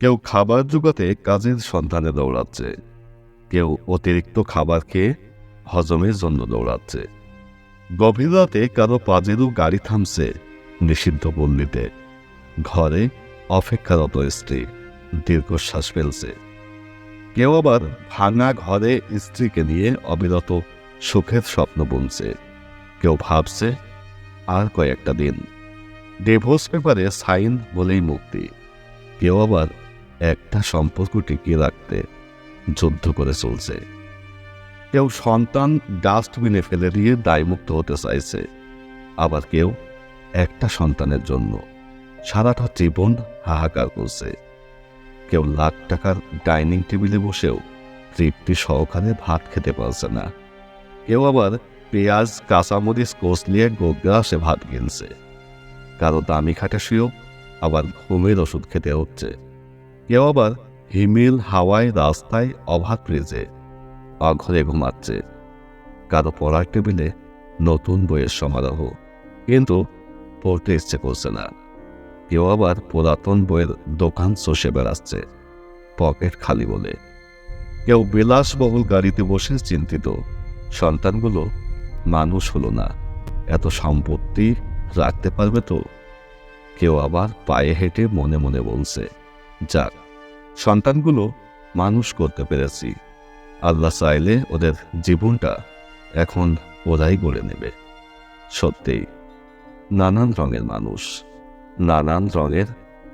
কেউ খাবার জোগাতে কাজের সন্ধানে দৌড়াচ্ছে। কেউ অতিরিক্ত খাবার খেয়ে হজমের জন্য দৌড়াচ্ছে। গভীর রাতে কারও পাজেরও গাড়ি থামছে নিষিদ্ধ পল্লীতে। ঘরে অপেক্ষারত স্ত্রী দীর্ঘশ্বাস ফেলছে। কেউ আবার ভাঙা ঘরে স্ত্রীকে নিয়ে অবিরত সুখের স্বপ্ন বুনছে। কেউ ভাবছে, আর কয়েকটা দিন। ডিভোর্স পেপারে সাইন বলেই মুক্তি। কেউ আবার একটা সম্পর্ক টিকিয়ে রাখতে যুদ্ধ করে চলছে। কেউ সন্তান ডাস্টবিনে ফেলে দিয়ে দায়মুক্ত হতে চাইছে, আবার কেউ একটা সন্তানের জন্য। সারাটা জীবন হাহাকার করছে। কেউ লাখ টাকার ডাইনিং টেবিলে বসেও তৃপ্তি সহকারে ভাত খেতে পারছে না। কেউ আবার পেঁয়াজ, কাঁচামরিচ কষলিয়ে গোগ্রাসে ভাত কিনছে কারও দামি খাটে শুয়েও আবার ঘুমের ওষুধ খেতে হচ্ছে। কেউ আবার হিমেল হাওয়ায় রাস্তায় অভাব ফ্রিজে অঘরে ঘুমাচ্ছে। কারও পড়ার টেবিলে নতুন বইয়ের সমারোহ, কিন্তু পড়তে ইচ্ছে করছে না। কেউ আবার পুরাতন বইয়ের দোকান চষে বেড়াচ্ছে, পকেট খালি বলে। কেউ বিলাসবহুল গাড়িতে বসে চিন্তিত, সন্তানগুলো মানুষ হলো না, এত সম্পত্তি রাখতে পারবে তো? কেউ আবার পায়ে হেঁটে মনে মনে বলছে যাক সন্তানগুলো মানুষ করতে পেরেছি। আল্লাহ চাইলে ওদের জীবনটা এখন ওরাই গড়ে নেবে। সত্যিই নানান রঙের মানুষ, নানান রঙের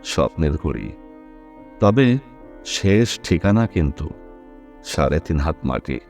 স্বপ্নের ঘড়ি। তবে শেষ ঠিকানা কিন্তু সাড়ে তিন হাত মাটি।